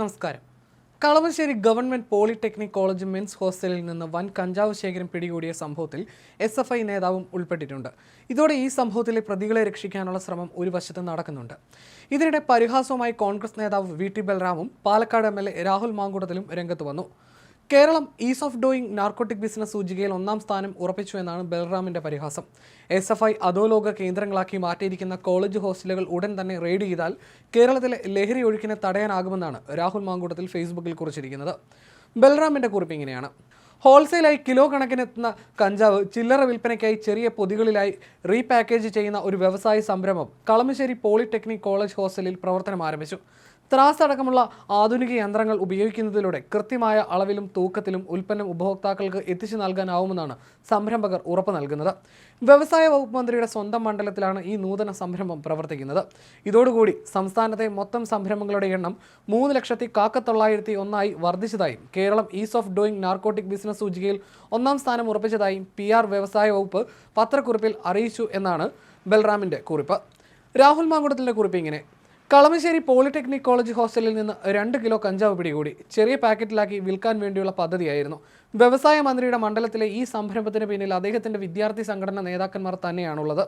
നമസ്കാരം. Kalamassery government polytechnic college men's ഹോസ്റ്റലിൽ നിന്ന് വൻ കഞ്ചാവ് ശേഖരം പിടികൂടിയ സംഭവത്തിൽ എസ് എഫ് ഐ നേതാവും ഉൾപ്പെട്ടിട്ടുണ്ട്. ഇതോടെ ഈ സംഭവത്തിലെ പ്രതികളെ രക്ഷിക്കാനുള്ള ശ്രമം ഒരു വശത്ത് നടക്കുന്നുണ്ട്. ഇതിനിടെ പരിഹാസവുമായി കോൺഗ്രസ് നേതാവ് V T ബൽറാമും Palakkad M L A Rahul മാങ്കൂട്ടത്തിലും രംഗത്ത് വന്നു. Keralam ease of doing narcotic business സൂചികയിൽ ഒന്നാം സ്ഥാനം ഉറപ്പിച്ചു എന്നാണ് ബൽറാമിന്റെ പരിഹാസം. എസ് എഫ് ഐ അധോലോക കേന്ദ്രങ്ങളാക്കി മാറ്റിയിരിക്കുന്ന കോളേജ് ഹോസ്റ്റലുകൾ ഉടൻ തന്നെ റെയ്ഡ് ചെയ്താൽ കേരളത്തിലെ ലഹരി ഒഴുക്കിനെ തടയാനാകുമെന്നാണ് രാഹുൽ മാങ്കൂട്ടത്തിൽ ഫേസ്ബുക്കിൽ കുറിച്ചിരിക്കുന്നത്. ബൽറാമിന്റെ കുറിപ്പ് ഇങ്ങനെയാണ്. ഹോൾസെയിലായി കിലോ കണക്കിനെത്തുന്ന കഞ്ചാവ് ചില്ലറ വിൽപ്പനയ്ക്കായി ചെറിയ പൊതികളിലായി റീപാക്കേജ് ചെയ്യുന്ന ഒരു വ്യവസായ സംരംഭം കളമശ്ശേരി പോളിടെക്നിക് കോളേജ് ഹോസ്റ്റലിൽ പ്രവർത്തനം ആരംഭിച്ചു. ത്രാസ് അടക്കമുള്ള ആധുനിക യന്ത്രങ്ങൾ ഉപയോഗിക്കുന്നതിലൂടെ കൃത്യമായ അളവിലും തൂക്കത്തിലും ഉൽപ്പന്നം ഉപഭോക്താക്കൾക്ക് എത്തിച്ചു നൽകാനാവുമെന്നാണ് സംരംഭകർ ഉറപ്പ് നൽകുന്നത്. വ്യവസായ വകുപ്പ് മന്ത്രിയുടെ സ്വന്തം മണ്ഡലത്തിലാണ് ഈ നൂതന സംരംഭം പ്രവർത്തിക്കുന്നത്. ഇതോടുകൂടി സംസ്ഥാനത്തെ മൊത്തം സംരംഭങ്ങളുടെ എണ്ണം മൂന്ന് ലക്ഷത്തി കാക്കത്തൊള്ളായിരത്തി ഒന്നായി വർദ്ധിച്ചതായും Keralam ease of doing narcotic business സൂചികയിൽ ഒന്നാം സ്ഥാനം ഉറപ്പിച്ചതായും പി ആർ വ്യവസായ വകുപ്പ് പത്രക്കുറിപ്പിൽ അറിയിച്ചു എന്നാണ് ബൽറാമിന്റെ കുറിപ്പ്. രാഹുൽ മാങ്കുടത്തിന്റെ കുറിപ്പ് ഇങ്ങനെ. കളമശ്ശേരി പോളിടെക്നിക് കോളേജ് ഹോസ്റ്റലിൽ നിന്ന് രണ്ട് കിലോ കഞ്ചാവ് പിടികൂടി. ചെറിയ പാക്കറ്റിലാക്കി വിൽക്കാൻ വേണ്ടിയുള്ള പദ്ധതിയായിരുന്നു. വ്യവസായ മന്ത്രിയുടെ മണ്ഡലത്തിലെ ഈ സംരംഭത്തിന് പിന്നിൽ അദ്ദേഹത്തിന്റെ വിദ്യാർത്ഥി സംഘടന നേതാക്കന്മാർ തന്നെയാണുള്ളത്.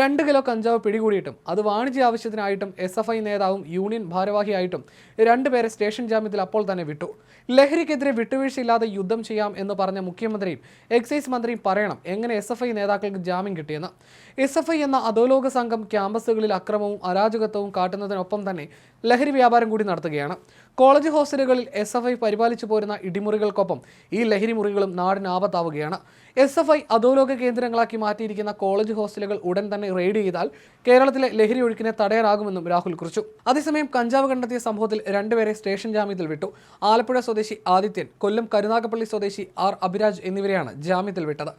രണ്ട് കിലോ കഞ്ചാവ് പിടികൂടിയിട്ടും അത് വാണിജ്യ ആവശ്യത്തിനായിട്ടും എസ് എഫ് ഐ നേതാവും യൂണിയൻ ഭാരവാഹിയായിട്ടും രണ്ടുപേരെ സ്റ്റേഷൻ ജാമ്യത്തിൽ അപ്പോൾ തന്നെ വിട്ടു. ലഹരിക്കെതിരെ വിട്ടുവീഴ്ചയില്ലാതെ യുദ്ധം ചെയ്യാം എന്ന് പറഞ്ഞ മുഖ്യമന്ത്രിയും എക്സൈസ് മന്ത്രിയും പറയണം എങ്ങനെ എസ് എഫ് ഐ നേതാക്കൾക്ക് ജാമ്യം കിട്ടിയെന്ന്. എസ് എഫ് ഐ എന്ന അധോലോക സംഘം ക്യാമ്പസുകളിൽ അക്രമവും അരാജകത്വവും കാട്ടുന്നതിനൊപ്പം തന്നെ ലഹരി വ്യാപാരം കൂടി നടത്തുകയാണ്. കോളേജ് ഹോസ്റ്റലുകളിൽ എസ് എഫ് ഐ പരിപാലിച്ചു പോരുന്ന ഇടിമുറികൾക്കൊപ്പം ഈ ലഹരി മുറികളും നാടിന് ആപത്താവുകയാണ്. എസ് എഫ് ഐ അധോലോക കേന്ദ്രങ്ങളാക്കി മാറ്റിയിരിക്കുന്ന കോളേജ് ഹോസ്റ്റലുകൾ ഉടൻ തന്നെ റെയ്ഡ് ചെയ്താൽ കേരളത്തിലെ ലഹരി ഒഴുക്കിനെ തടയാനാകുമെന്നും രാഹുൽ കുറിച്ചു. അതേസമയം കഞ്ചാവ് കണ്ടെത്തിയ സംഭവത്തിൽ രണ്ടുപേരെ സ്റ്റേഷൻ ജാമ്യത്തിൽ വിട്ടു. ആലപ്പുഴ സ്വദേശി ആദിത്യൻ കൊല്ലം കരുനാഗപ്പള്ളി സ്വദേശി ആർ അഭിരാജ് എന്നിവരെയാണ് ജാമ്യത്തിൽ വിട്ടത്.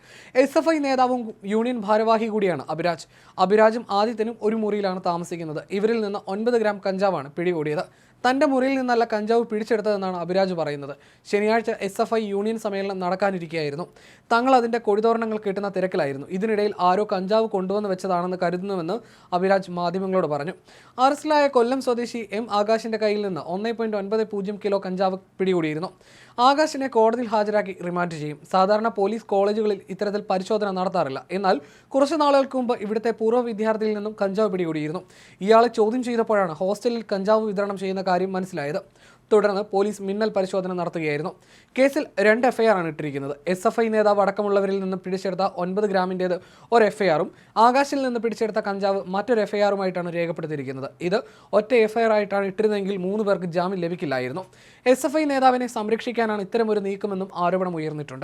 എസ് എഫ് ഐ നേതാവും യൂണിയൻ ഭാരവാഹി കൂടിയാണ് അഭിരാജ്. അഭിരാജും ആദിത്യനും ഒരു മുറിയിലാണ് താമസിക്കുന്നത്. ഇവരിൽ നിന്ന് ഒൻപത് ഗ്രാം കഞ്ചാവാണ് പിടികൂടിയത്. തന്റെ മുറിയിൽ നിന്നല്ല കഞ്ചാവ് പിടിച്ചെടുത്തതെന്നാണ് അഭിരാജ് പറയുന്നത്. ശനിയാഴ്ച എസ് എഫ് ഐ യൂണിയൻ സമ്മേളനം നടക്കാനിരിക്കുകയായിരുന്നു തങ്ങൾ അതിന്റെ കൊടിതോരണങ്ങൾ കിട്ടുന്ന തിരക്കിലായിരുന്നു. ഇതിനിടയിൽ ആരോ കഞ്ചാവ് കൊണ്ടുവന്ന് വെച്ചതാണെന്ന് കരുതുന്നുവെന്ന് അഭിരാജ് മാധ്യമങ്ങളോട് പറഞ്ഞു. അറസ്റ്റിലായ കൊല്ലം സ്വദേശി എം ആകാശിന്റെ കയ്യിൽ നിന്ന് ഒന്നേ പോയിന്റ് ഒൻപത് പൂജ്യം കിലോ കഞ്ചാവ് പിടികൂടിയിരുന്നു. ആകാശിനെ കോടതിയിൽ ഹാജരാക്കി റിമാൻഡ് ചെയ്യും. സാധാരണ പോലീസ് കോളേജുകളിൽ ഇത്തരത്തിൽ പരിശോധന നടത്താറില്ല. എന്നാൽ കുറച്ച് നാളുകൾക്ക് മുമ്പ് ഇവിടുത്തെ പൂർവ വിദ്യാർത്ഥിയിൽ നിന്നും കഞ്ചാവ് പിടികൂടിയിരുന്നു. ഇയാളെ ചോദ്യം ചെയ്തപ്പോഴാണ് ഹോസ്റ്റലിൽ കഞ്ചാവ് വിതരണം ചെയ്യുന്ന കാര്യം മനസ്സിലായത്. തുടർന്ന് പോലീസ് മിന്നൽ പരിശോധന നടത്തുകയായിരുന്നു. കേസിൽ രണ്ട് എഫ്ഐആർ ആണ് ഇട്ടിരിക്കുന്നത്. എസ് എഫ് ഐ നേതാവ് അടക്കമുള്ളവരിൽ നിന്ന് പിടിച്ചെടുത്ത ഒൻപത് ഗ്രാമിന്റേത് ഒരു എഫ്ഐആറും ആകാശിൽ നിന്ന് പിടിച്ചെടുത്ത കഞ്ചാവ് മറ്റൊരു എഫ്ഐആറുമായിട്ടാണ് രേഖപ്പെടുത്തിയിരിക്കുന്നത്. ഇത് ഒറ്റ എഫ്ഐആർ ആയിട്ടാണ് ഇട്ടിരുന്നെങ്കിൽ മൂന്ന് പേർക്ക് ജാമ്യം ലഭിക്കില്ലായിരുന്നു. എസ് എഫ് ഐ നേതാവിനെ സംരക്ഷിക്കാനാണ് ഇത്തരമൊരു നീക്കമെന്നും ആരോപണം ഉയർന്നിട്ടുണ്ട്.